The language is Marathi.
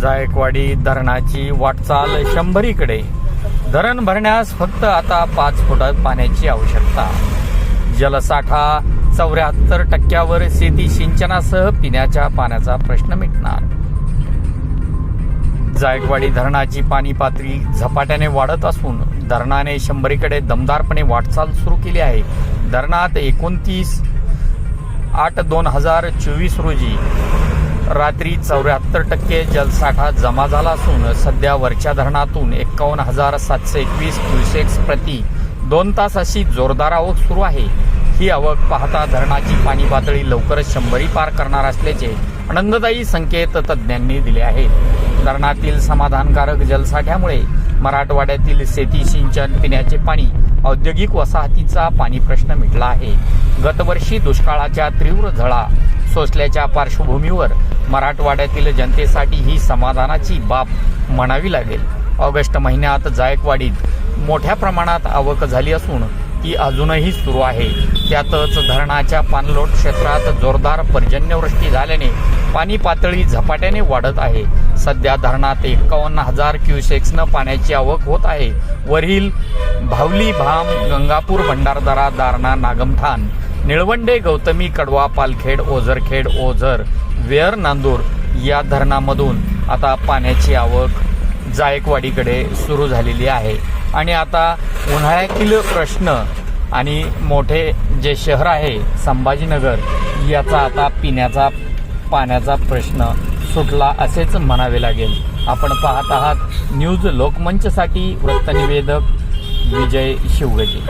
जायकवाडी धरणाची वाटचाल शंभरीकडे. धरण भरण्यास फक्त आता पाच फुटात पाण्याची आवश्यकता. जलसाठा चौऱ्याहत्तर टक्क्यावर शेती सिंचनासह पिण्याच्या पाण्याचा प्रश्न मिटणार. जायकवाडी धरणाची पाणी पातळी झपाट्याने वाढत असून धरणाने शंभरीकडे दमदारपणे वाटचाल सुरू केली आहे. धरणात एकोणतीस आठ दोन हजार चोवीस रोजी रात्री चौऱ्याहत्तर टक्के जलसाठा जमा झाला असून सध्या वरच्या धरणातून एकावन्न हजार सातशे एकवीस क्युसेक्स प्रति दोन तास अशी जोरदार आवक सुरू आहे. ही आवक पाहता धरणाची पाणी पातळी लवकरच शंभरी पार करणार असल्याचे आनंददायी संकेत तज्ज्ञांनी दिले आहेत. धरणातील समाधानकारक जलसाठ्यामुळे मराठवाड्यातील शेती सिंचन पिण्याचे पाणी औद्योगिक वसाहतीचा पाणी प्रश्न मिटला आहे. गतवर्षी दुष्काळाच्या तीव्र झळा सोसल्याच्या पार्श्वभूमीवर मराठवाड्यातील जनतेसाठी ही समाधानाची बाब म्हणावी लागेल. ऑगस्ट महिन्यात जायकवाडीत मोठ्या प्रमाणात आवक झाली असून ती अजूनही सुरू आहे. त्यातच धरणाच्या पाणलोट क्षेत्रात जोरदार पर्जन्यवृष्टी झाल्याने पाणी पातळी झपाट्याने वाढत आहे. सध्या धरणात एकावन्न हजार क्युसेक्सनं पाण्याची आवक होत आहे. वरील भावली भाम गंगापूर भंडारदरा दारणा नागमठाण निळवंडे गौतमी कडवा पालखेड ओझरखेड ओझर वेअर नांदूर या धरणामधून आता पाण्याची आवक जायकवाडीकडे सुरू झालेली आहे. आणि आता उन्हाळ्यातील प्रश्न आणि मोठे जे शहर आहे संभाजीनगर याचा आता पिण्याचा पाण्याचा प्रश्न सुटला असेच म्हणावे लागेल. आपण पाहत आहात न्यूज लोकमंचसाठी वृत्तनिवेदक विजय शिवगजे.